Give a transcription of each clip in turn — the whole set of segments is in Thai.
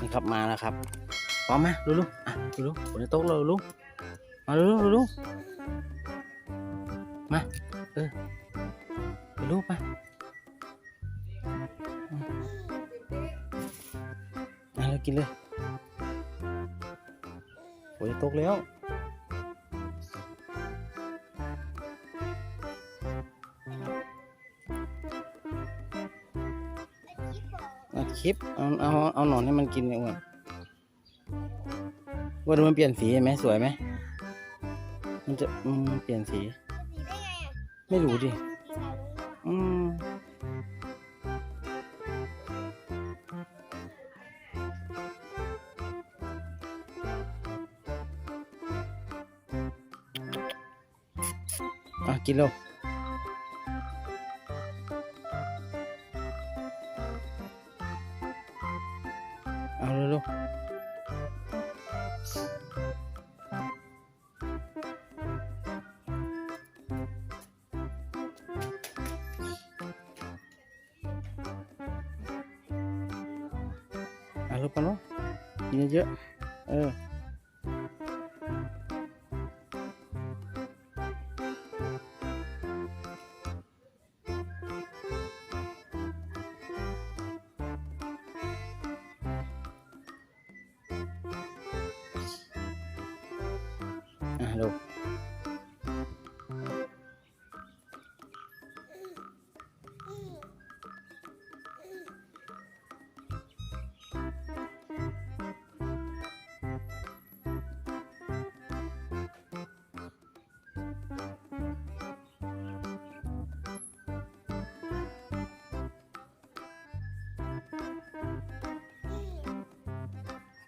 นี่ครับมาแล้วครับพร้อมไหมลูลูอะลูลูฝนจะตกแล้วลูมาลูลูลูลูมาเออลูลูมาอืมอะเรากินเลยฝนจะตกแล้ว คลิปเอาเอาเอาหนอนให้มันกินเนี่ยอ้วนว่าดูมันเปลี่ยนสีเห็นไหมสวยไหมมันจะอืมเปลี่ยนสีสีได้ไงอะไม่รู้ดิสีขาวอืมอะกินเร็ว เอาเร็วป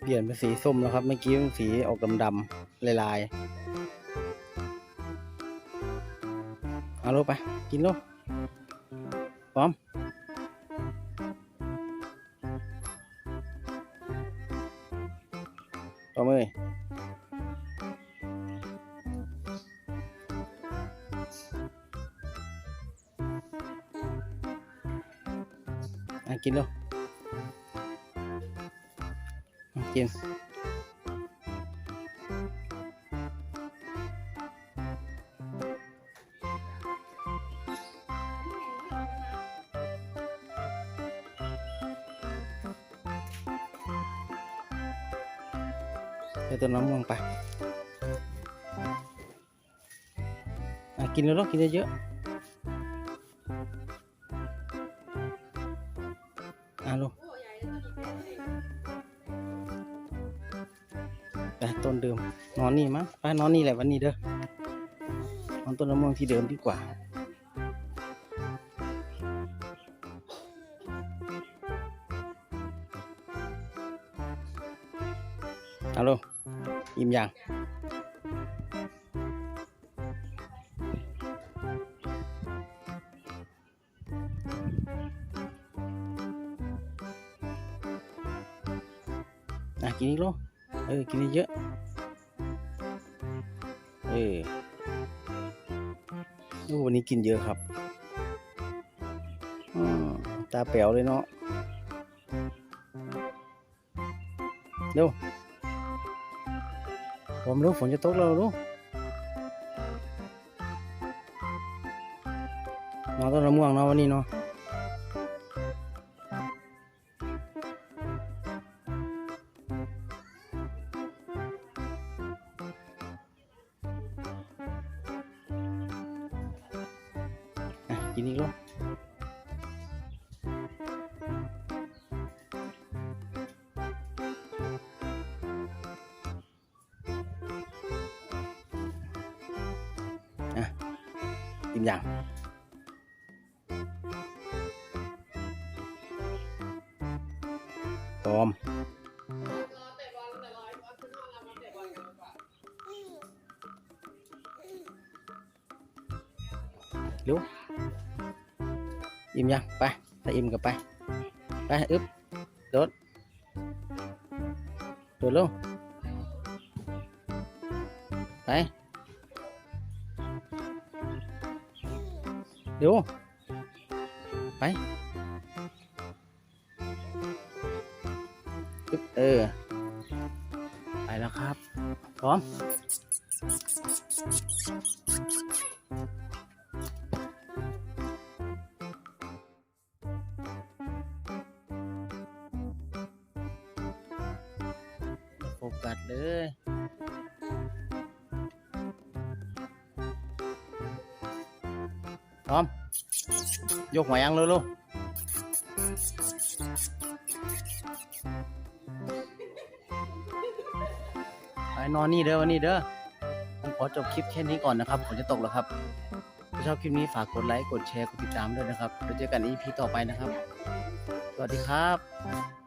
เปลี่ยนเป็นสีส้มแล้วครับ เมื่อกี้เป็นสีออกดำๆลายๆ เอาลูกไป กินลูกพร้อมพร้อมเลยอะกินลูก อะกินไปต้นน้ ม นอนนี่มั้งไปนอนนี่แหละวันนี้เด้อนอนต้นน้ำม่วงที่เดิมดีกว่าเอาลูกอิ่มยังอะกินอีกลูกเออ กินเยอะๆ เออวันนี้กินเยอะครับอตาแป๋วเลยเนาะเร็วผมรู้ฝนจะตกแล้วรู้นอนต้นมะม่วงเนาะวันนี้เนาะ กินอีกแล้วกินอย่างพร้อมเร็ว อิ่มยังไปถ้าอิ่มก็ไป ไปอึ๊บโดดโดดลงไปเร็วไปปึ๊บเออ ไปแล้วครับ พร้อม กัสเลยพร้อม ยกหัวยังเร็วๆไปนอนนี่เด้อวันนี้เด้อผมขอจบคลิปแค่นี้ก่อนนะครับฝนจะตกแล้วครับถ้าชอบคลิปนี้ฝากกดไลค์ กดแชร์ กดติดตามด้วยนะครับ แล้วเจอกันอีพีต่อไปนะครับ สวัสดีครับ